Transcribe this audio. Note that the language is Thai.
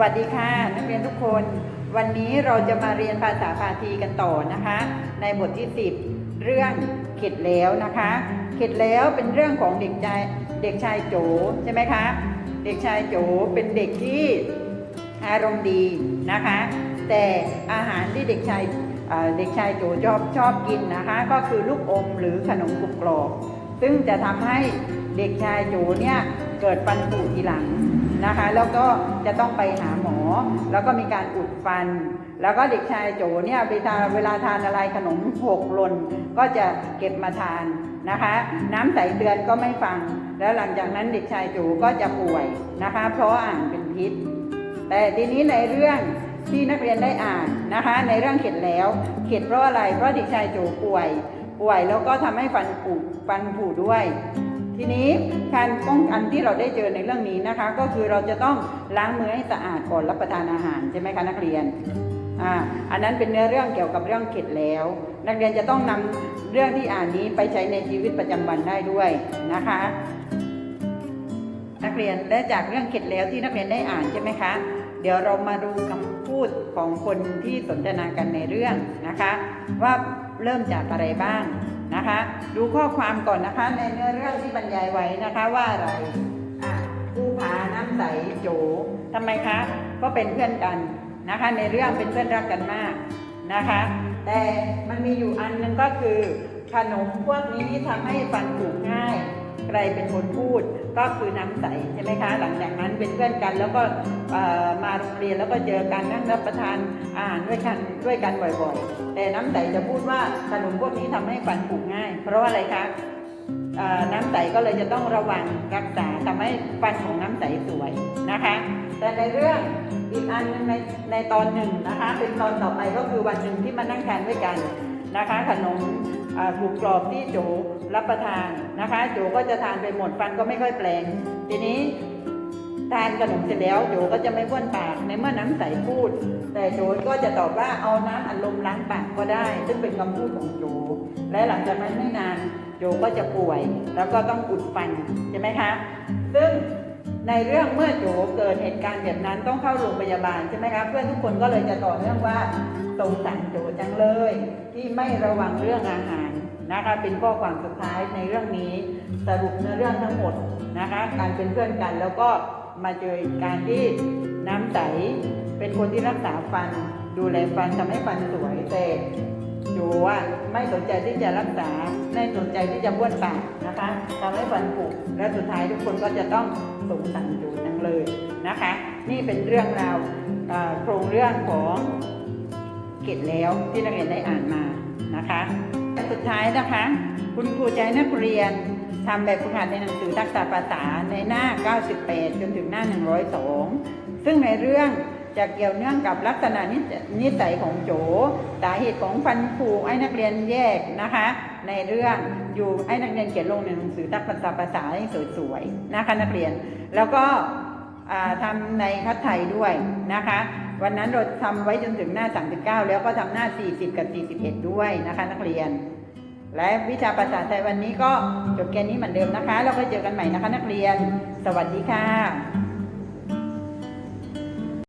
วัสดีค่ะ นักเรียนทุกคน วันนี้เราจะมาเรียนภาษาพาทีกันต่อนะคะ ในบทที่ 10 เรื่องเข็ดแล้วนะคะ เข็ดแล้วเป็นเรื่องของเด็กชายเด็กชายโจใช่ไหมคะ เด็กชายโจเป็นเด็กที่อารมณ์ดีนะคะ แต่อาหารที่เด็กชายเด็กชายโจชอบชอบกินนะคะ ก็คือลูกอมหรือขนมกรุบกรอบ ซึ่งจะทำให้ เด็กชายโจเนี่ยเกิดฟันผุทีหลังนะคะ แล้วก็จะต้องไปหาหมอ แล้วก็มีการอุดฟัน แล้วก็เด็กชายโจเนี่ยเวลาเวลาทานอะไรขนมหกหล่นก็จะเก็บมาทานนะคะ น้ำใสเตือนก็ไม่ฟัง แล้วหลังจากนั้นเด็กชายโจก็จะป่วยนะคะ เพราะอ่านเป็นพิษ แต่ทีนี้ในเรื่องที่นักเรียนได้อ่านนะคะ ในเรื่องเข็ดแล้ว เข็ดเพราะอะไรเพราะเด็กชายโจป่วย ป่วยแล้วก็ทำให้ฟันผุฟันผุด้วย ทีนี้การป้องกันที่เราได้เจอในเรื่องนี้นะคะ ก็คือเราจะต้องล้างมือให้สะอาดก่อนรับประทานอาหารใช่ไหมคะนักเรียนอ่าอันนั้นเป็นเนื้อเรื่องเกี่ยวกับเรื่องเข็ดแล้ว นักเรียนจะต้องนำเรื่องที่อ่านนี้ไปใช้ในชีวิตประจำวันได้ด้วยนะคะ นักเรียนและจากเรื่องเข็ดแล้วที่นักเรียนได้อ่านใช่ไหมคะ เดี๋ยวเรามาดูคำพูดของคนที่สนทนากันในเรื่องนะคะ ว่าเริ่มจากอะไรบ้าง นะคะ ดูข้อความก่อนนะคะ ในเนื้อเรื่องที่บรรยายไว้นะคะว่าอะไรอะผู้ผาน้ำใสโจทำไมคะ ก็เป็นเพื่อนกันนะคะ ในเรื่องเป็นเพื่อนรักกันมากนะคะ แต่มันมีอยู่อันหนึงก็คือขนมพวกนี้ทำให้ฟันผุง่าย ใครเป็นคนพูดก็คือน้ำใสใช่ไหมคะ หลังจากนั้นเป็นเพื่อนกัน แล้วก็มาโรงเรียนแล้วก็เจอกันนั่งรับประทานอาหารด้วยกันด้วยกันบ่อยๆ แต่น้ำใสจะพูดว่าขนมพวกนี้ทำให้ฟันผุง่าย เพราะว่าอะไรคะน้ำใสก็เลยจะต้องระวังรักษาทำให้ฟันของน้ำใสสวยนะคะ แต่ในเรื่องอีกอันนึงในในตอนหนึ่งนะคะ เป็นตอนต่อไปก็คือวันหนึ่งที่มานั่งทานด้วยกันนะคะ ขนม อ่ากกรอบที่โจรับประทานนะคะ โจก็จะทานไปหมดฟันก็ไม่ค่อยแปลง ทีนี้ทานขนมเสร็จแล้วโจก็จะไม่บ้วนปากในเมื่อน้ำใสพูด แต่โจก็จะตอบว่าเอาน้ำอัดลมล้างปากก็ได้ ซึ่งเป็นคำพูดของโจ และหลังจากนั้นไม่นานโจก็จะป่วย แล้วก็ต้องอุดฟันใช่ไหมคะ ซึ่ง ในเรื่องเมื่อโจเกิดเหตุการณ์แบบนั้นต้องเข้าโรงพยาบาลใช่ไหมคะเพื่อนทุกคนก็เลยจะต่อเนื่องว่าสงสารโจจังเลย ที่ไม่ระวังเรื่องอาหารนะคะ เป็นข้อความสุดท้ายในเรื่องนี้สรุปเนื้อเรื่องทั้งหมดนะคะ การเป็นเพื่อนกันแล้วก็มาเจอการที่น้ำใสเป็นคนที่รักษาฟัน ดูแลฟันทำให้ฟันสวยแต่โจอะไม่สนใจที่จะรักษาไม่น ที่จะบ้วนปากนะคะทำให้ฟันผุและสุดท้ายทุกคนก็จะต้องสงสารโจจังเลยนะคะ นี่เป็นเรื่องราวโครงเรื่องของเก็บแล้วที่นักเรียนได้อ่านมานะคะและสุดท้ายนะคะ คุณครูใจนักเรียนทำแบบฝึกหัดในหนังสือทักษะภาษาในหน้า 98 จนถึงหน้า 102 ซึ่งในเรื่อง จะเกี่ยวเนื่องกับลักษณะนิสัยของโจ สาเหตุของฟันผุให้นักเรียนแยกนะคะ ในเรื่องอยู่ให้นักเรียนเขียนลงในหนังสือทักษะภาษาให้สวยๆนะคะนักเรียน แล้วก็อ่าทำในคัดไทยด้วยนะคะ วันนั้นเราทำไว้จนถึงหน้า 39 แล้วก็ทำหน้า 40 กับ 41 ด้วยนะคะนักเรียน และวิชาภาษาไทยวันนี้ก็จบแค่นี้เหมือนเดิมนะคะ แล้วก็เจอกันใหม่นะคะนักเรียน สวัสดีค่ะ